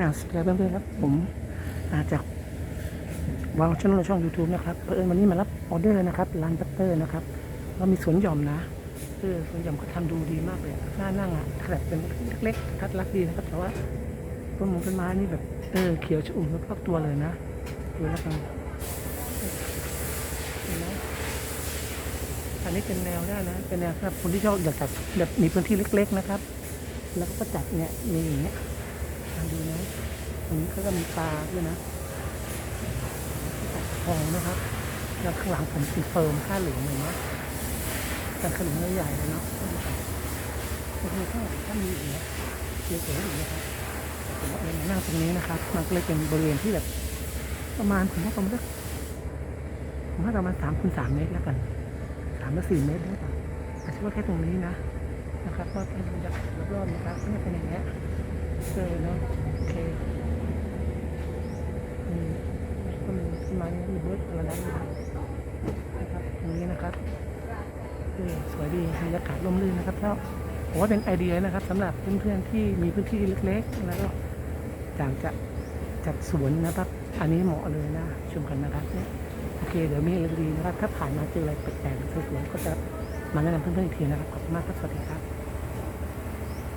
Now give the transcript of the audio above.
อ่าสวัสดีเพื่อนๆครับผมมาจากวางช่องช่อง YouTube นะครับเออวันนี้มารับออเดอร์นะครับร้านบัตเตอร์นะครับเรามีสวนหย่อมนะเออสวนหย่อมก็ทำดูดีมากเลยอะน่านั่งอะแบบเป็นเล็กๆทัดรักดีนะครับแต่ว่าต้นมงต้นไม้นี่แบบเออเขียวชอุ่มรอบตัวเลยนะดูแล้วกันอันนี้เป็นแนวได้นะเป็นแนวสำหรับคนที่ชอบอยากจัดแบบมีพื้นที่เล็ก ๆนะครับ แล้วก็จัดเนี่ยมีอย่างเงี้ยดูนะ ตรงนี้เขาก็มีปลาด้วยนะตัดทองนะครับ แล้วข้างหลังผมเป็นเฟิร์มค่าหลืองเลยนะแต่ขนมใหญ่ๆเลยเนาะโอเคถ้าถ้ามีอีกนะเยอะกว่านี้อีกนะครับผมว่าเออมานั่งตรงนี้นะครับ มันก็เลยเป็นบริเวณที่แบบ ประมาณผมว่าประมาณสักผมว่าประมาณสามคูณสามเมตรแล้วกันสามหรือสี่เมตรได้ป่ะแต่ชื่อว่าแค่ตรงนี้นะนะครับก็เป็นบรรยากาศรอบๆนะครับก็จะเป็นอย่างเงี้ยเออเนาะโอเคอืม มีต้นไม้มีเบิร์ดอะไรแล้วนะครับตรงนี้นะครับเออสวยดีบรรยากาศร่มรื่นนะครับแล้วผมว่าเป็นไอเดียนะครับสำหรับเพื่อนๆที่มีพื้นที่เล็กๆ แล้วก็อยากจะจัดสวนนะครับ อันนี้เหมาะเลยนะชมกันนะครับเนี่ยโอเค เดี๋ยวมีอะไรดีนะครับ ถ้าผ่านมาเจออะไรแปลกๆสวยๆก็จะมาแนะนำเพื่อนๆอีกทีนะครับขอบคุณมากครับสวัสดีครับ